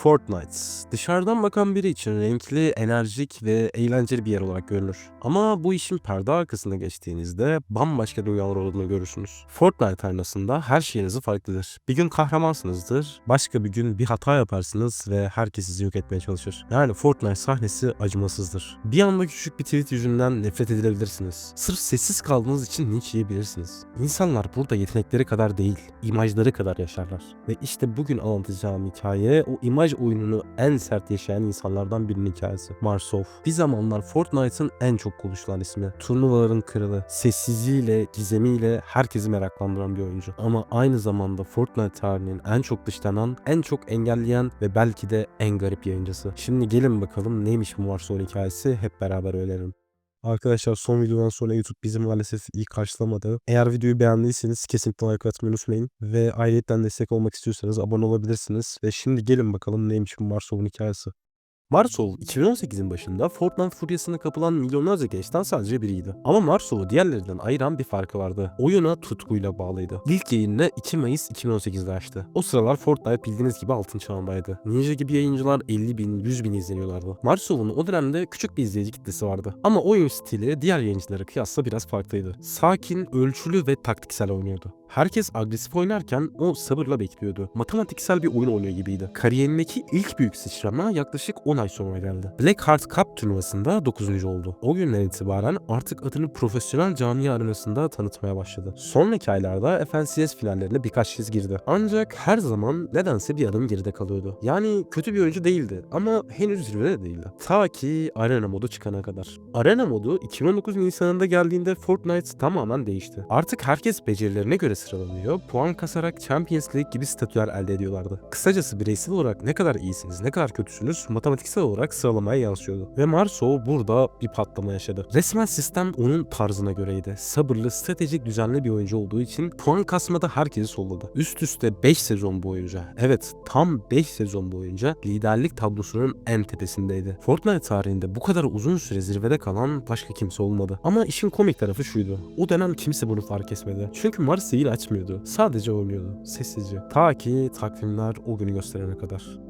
Fortnite. Dışarıdan bakan biri için renkli, enerjik ve eğlenceli bir yer olarak görünür. Ama bu işin perde arkasına geçtiğinizde bambaşka dünyalar olduğunu görürsünüz. Fortnite arenasında her şeyinizi farklıdır. Bir gün kahramansınızdır, başka bir gün bir hata yaparsınız ve herkes sizi yok etmeye çalışır. Yani Fortnite sahnesi acımasızdır. Bir anda küçük bir tweet yüzünden nefret edilebilirsiniz. Sırf sessiz kaldığınız için linç yiyebilirsiniz. İnsanlar burada yetenekleri kadar değil, imajları kadar yaşarlar. Ve işte bugün anlatacağım hikaye o imaj oyununu en sert yaşayan insanlardan birinin hikayesi. Marsov. Bir zamanlar Fortnite'ın en çok konuşulan ismi. Turnuvaların kralı. Sessizliğiyle, gizemiyle herkesi meraklandıran bir oyuncu. Ama aynı zamanda Fortnite tarihinin en çok dışlanan, en çok engelleyen ve belki de en garip yayıncısı. Şimdi gelin bakalım neymiş bu Marsov'un hikayesi hep beraber öğrenelim. Arkadaşlar son videodan sonra YouTube bizi maalesef iyi karşılamadı. Eğer videoyu beğendiyseniz kesinlikle like atmayı unutmayın. Ve ayrıyetten destek olmak istiyorsanız abone olabilirsiniz. Ve şimdi gelin bakalım neymiş bu Marsov'un hikayesi. Marsov 2018'in başında Fortnite furyasına kapılan milyonlarca gençten sadece biriydi. Ama Marsov'u diğerlerinden ayıran bir farkı vardı. Oyuna tutkuyla bağlıydı. İlk yayını 2 Mayıs 2018'de açtı. O sıralar Fortnite bildiğiniz gibi altın çağındaydı. Ninja gibi yayıncılar 50 bin, 100 bin izleniyorlardı. Marsov'un o dönemde küçük bir izleyici kitlesi vardı. Ama oyun stili diğer yayıncılara kıyasla biraz farklıydı. Sakin, ölçülü ve taktiksel oynuyordu. Herkes agresif oynarken o sabırla bekliyordu. Matematiksel bir oyun oynuyor gibiydi. Kariyerindeki ilk büyük sıçrama yaklaşık 10 ay sonra geldi. Black Heart Cup turnuvasında 9. oldu. O günden itibaren artık adını profesyonel camia arenasında tanıtmaya başladı. Sonraki aylarda FNCS finallerine birkaç kez girdi. Ancak her zaman nedense bir adım geride kalıyordu. Yani kötü bir oyuncu değildi ama henüz zirvede de değildi. Ta ki arena modu çıkana kadar. Arena modu 2019 Nisan'ında geldiğinde Fortnite tamamen değişti. Artık herkes becerilerine göre sıralanıyor, puan kasarak Champions League gibi statüler elde ediyorlardı. Kısacası bireysel olarak ne kadar iyisiniz, ne kadar kötüsünüz matematiksel olarak sıralamaya yansıyordu. Ve Marso burada bir patlama yaşadı. Resmen sistem onun tarzına göreydi. Sabırlı, stratejik, düzenli bir oyuncu olduğu için puan kasmada herkesi solladı. Üst üste 5 sezon boyunca, evet tam 5 sezon boyunca liderlik tablosunun en tepesindeydi. Fortnite tarihinde bu kadar uzun süre zirvede kalan başka kimse olmadı. Ama işin komik tarafı şuydu. O dönem kimse bunu fark etmedi. Çünkü Mars değil açmıyordu. Sadece oynuyordu. Sessizce. Ta ki takvimler o günü gösterene kadar.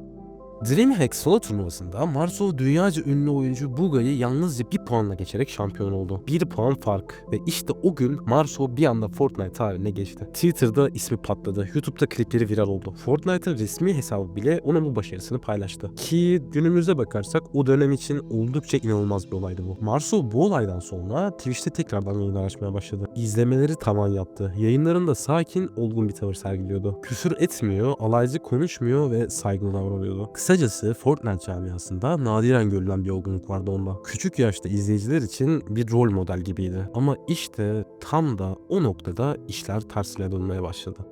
DreamHack solo turnuvasında Marso dünyaca ünlü oyuncu Buga'yı yalnızca bir puanla geçerek şampiyon oldu. Bir puan fark ve işte o gün Marso bir anda Fortnite tarihine geçti. Twitter'da ismi patladı. YouTube'da klipleri viral oldu. Fortnite'ın resmi hesabı bile onun bu başarısını paylaştı. Ki günümüze bakarsak o dönem için oldukça inanılmaz bir olaydı bu. Marso bu olaydan sonra Twitch'te tekrardan yayınlar açmaya başladı. İzlemeleri tavan yaptı. Yayınlarında sakin, olgun bir tavır sergiliyordu. Küfür etmiyor, alaycı konuşmuyor ve saygılı davranıyordu. Kısacası Fortnite camiasında nadiren görülen bir olgunluk vardı onda. Küçük yaşta izleyiciler için bir rol model gibiydi. Ama işte tam da o noktada işler tersine dönmeye başladı.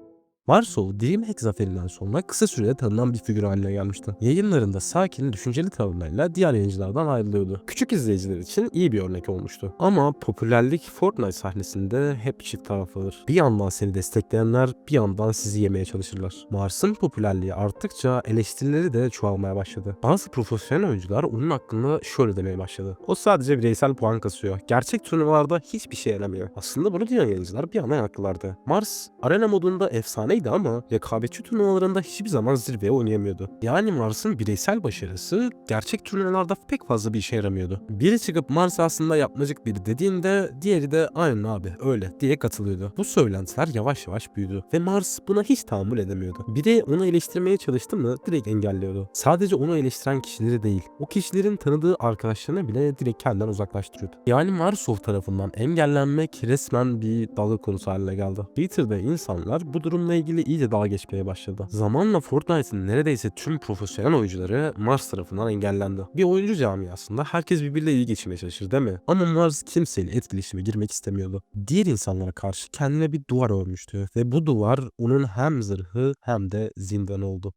Marso, DreamHack zaferinden sonra kısa sürede tanınan bir figür haline gelmişti. Yayınlarında sakin, düşünceli tavırlarıyla diğer yayıncılardan ayrılıyordu. Küçük izleyiciler için iyi bir örnek olmuştu. Ama popülerlik Fortnite sahnesinde hep çift taraflıdır. Bir yandan seni destekleyenler bir yandan sizi yemeye çalışırlar. Mars'ın popülerliği arttıkça eleştirileri de çoğalmaya başladı. Bazı profesyonel oyuncular onun hakkında şöyle demeye başladı. O sadece bireysel puan kasıyor. Gerçek turnuvalarda hiçbir şey yaramıyor. Aslında bunu diyen yayıncılar bir yandan haklılardı. Mars, arena modunda efsaneydi ama rekabetçi turnuvalarında hiçbir zaman zirveye oynayamıyordu. Yani Mars'ın bireysel başarısı gerçek turnuvalarda pek fazla bir işe yaramıyordu. Biri çıkıp Mars aslında yapmacık biri dediğinde diğeri de aynen abi öyle diye katılıyordu. Bu söylentiler yavaş yavaş büyüdü ve Mars buna hiç tahammül edemiyordu. Biri onu eleştirmeye çalıştı mı direkt engelliyordu. Sadece onu eleştiren kişileri değil, o kişilerin tanıdığı arkadaşlarını bile direkt kendinden uzaklaştırıyordu. Yani Marsov tarafından engellenmek resmen bir dalga konusu haline geldi. Twitter'da insanlar bu durumla ilgili iyice dalga geçmeye başladı. Zamanla Fortnite'ın neredeyse tüm profesyonel oyuncuları Mars tarafından engellendi. Bir oyuncu camiasında herkes birbiriyle iyi geçinmeye çalışır değil mi? Ama Mars kimseyle etkileşime girmek istemiyordu. Diğer insanlara karşı kendine bir duvar örmüştü ve bu duvar onun hem zırhı hem de zindanı oldu.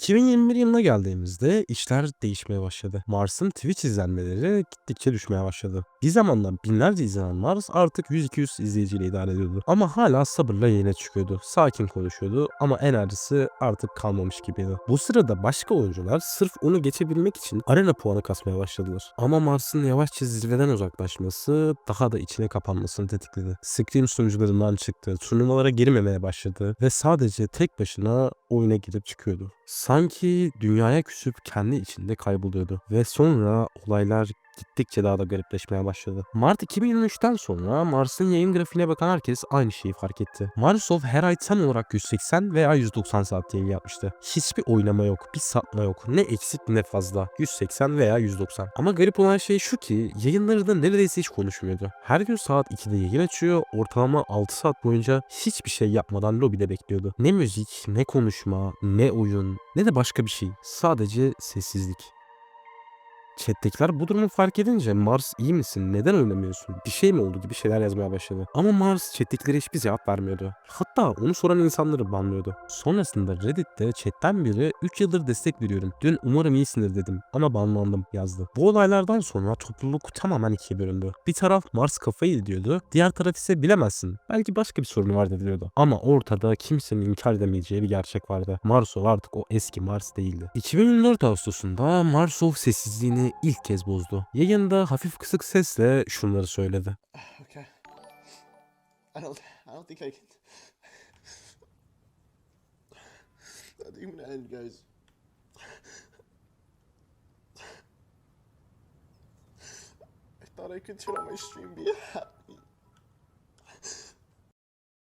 2021 yılına geldiğimizde işler değişmeye başladı. Mars'ın Twitch izlenmeleri gittikçe düşmeye başladı. Bir zamanlar binlerce izlenen Mars artık 100-200 izleyiciyle idare ediyordu. Ama hala sabırla yayına çıkıyordu. Sakin konuşuyordu ama enerjisi artık kalmamış gibiydi. Bu sırada başka oyuncular sırf onu geçebilmek için arena puanı kasmaya başladılar. Ama Mars'ın yavaşça zirveden uzaklaşması daha da içine kapanmasını tetikledi. Scream sunucularından çıktı, turnuvalara girmemeye başladı ve sadece tek başına oyuna girip çıkıyordu. Sanki dünyaya küsüp kendi içinde kayboluyordu. Ve sonra olaylar gittikçe daha da garipleşmeye başladı. Mart 2023'ten sonra Mars'ın yayın grafiğine bakan herkes aynı şeyi fark etti. Marsov her ay tam olarak 180 veya 190 saat yayın yapmıştı. Hiçbir oynama yok, bir sapma yok. Ne eksik ne fazla. 180 veya 190. Ama garip olan şey şu ki yayınları da neredeyse hiç konuşmuyordu. Her gün saat 2'de yayın açıyor, ortalama 6 saat boyunca hiçbir şey yapmadan lobide bekliyordu. Ne müzik, ne konuşma, ne oyun, ne de başka bir şey. Sadece sessizlik. Chat'tekiler bu durumu fark edince Mars iyi misin? Neden oynamıyorsun? Bir şey mi oldu gibi şeyler yazmaya başladı. Ama Mars chat'tekilere hiçbir cevap vermiyordu. Hatta onu soran insanları banlıyordu. Sonrasında Reddit'te chatten biri 3 yıldır destek veriyorum. Dün umarım iyisindir dedim ama banlandım yazdı. Bu olaylardan sonra topluluk tamamen ikiye bölündü. Bir taraf Mars kafayı diyordu. Diğer taraf ise bilemezsin. Belki başka bir sorun var diyordu. Ama ortada kimsenin inkar edemeyeceği bir gerçek vardı. Marsov artık o eski Mars değildi. 2024 Ağustos'unda Marsov sessizliğini ilk kez bozdu. Yayında hafif kısık sesle şunları söyledi. Okay. I don't. I don't think I can. I think I'm gonna end, guys. I thought I could turn on my stream, be happy.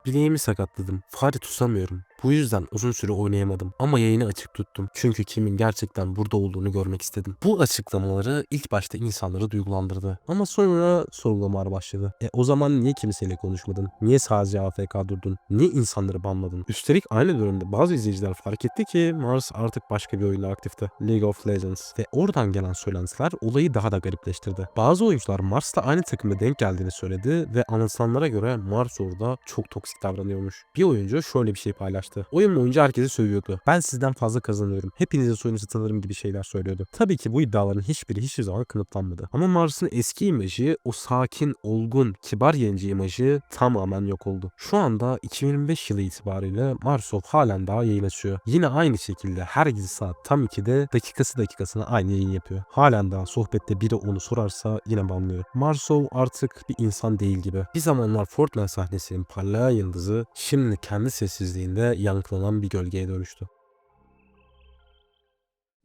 Bileğimi sakatladım. Fare tutamıyorum. Bu yüzden uzun süre oynayamadım. Ama yayını açık tuttum. Çünkü kimin gerçekten burada olduğunu görmek istedim. Bu açıklamaları ilk başta insanları duygulandırdı. Ama sonra sorulamalar başladı. E o zaman niye kimseyle konuşmadın? Niye sadece AFK durdun? Niye insanları banladın? Üstelik aynı dönemde bazı izleyiciler fark etti ki Mars artık başka bir oyunla aktifti. League of Legends. Ve oradan gelen söylentiler olayı daha da garipleştirdi. Bazı oyuncular Mars'la aynı takımda denk geldiğini söyledi ve anlatılanlara göre Mars orada çok toksik davranıyormuş. Bir oyuncu şöyle bir şey paylaştı. Oyun boyunca herkesi sövüyordu. Ben sizden fazla kazanıyorum. Hepinize soyunuzu tanırım gibi şeyler söylüyordu. Tabii ki bu iddiaların hiçbiri hiçbir zaman kanıtlanmadı. Ama Mars'ın eski imajı, o sakin, olgun, kibar yayıncı imajı tamamen yok oldu. Şu anda 2025 yılı itibariyle Marsov halen daha yayın açıyor. Yine aynı şekilde her gece saat tam 2'de dakikası dakikasına aynı yayın yapıyor. Halen daha sohbette biri onu sorarsa yine banlıyor. Marsov artık bir insan değil gibi. Bir zamanlar Fortnite sahnesinin parlayan yıldızı şimdi kendi sessizliğinde yankılanan bir gölgeye dönüştü.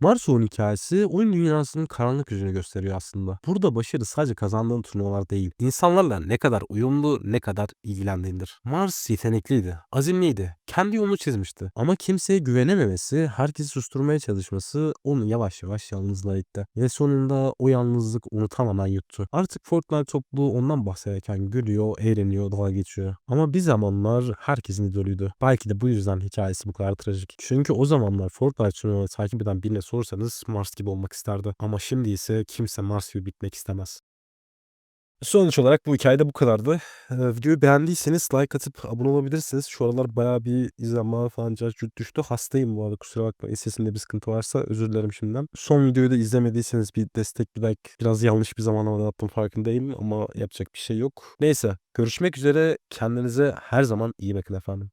Marsov'un hikayesi oyun dünyasının karanlık yüzünü gösteriyor aslında. Burada başarı sadece kazandığın turnuvalar değil, insanlarla ne kadar uyumlu, ne kadar ilgilendiğindir. Mars yetenekliydi, azimliydi, kendi yolunu çizmişti. Ama kimseye güvenememesi, herkesi susturmaya çalışması onu yavaş yavaş yalnızlığa itti. Ve sonunda o yalnızlık onu tamamen yuttu. Artık Fortnite topluluğu ondan bahsederken gülüyor, eğleniyor, dalga geçiyor. Ama bir zamanlar herkesin idolüydü. Belki de bu yüzden hikayesi bu kadar trajik. Çünkü o zamanlar Fortnite turnuvaları takip eden birine sorsanız Mars gibi olmak isterdi. Ama şimdi ise kimse Mars gibi bitmek istemez. Sonuç olarak bu hikayede bu kadardı. Ee, videoyu beğendiyseniz like atıp abone olabilirsiniz. Şu aralar bayağı bir izlenme falan cart düştü. Hastayım bu arada kusura bakmayın. Sesimde bir sıkıntı varsa özür dilerim şimdiden. Son videoyu da izlemediyseniz bir destek bir like. Biraz yanlış bir zamanlamada attım farkındayım ama yapacak bir şey yok. Neyse görüşmek üzere. Kendinize her zaman iyi bakın efendim.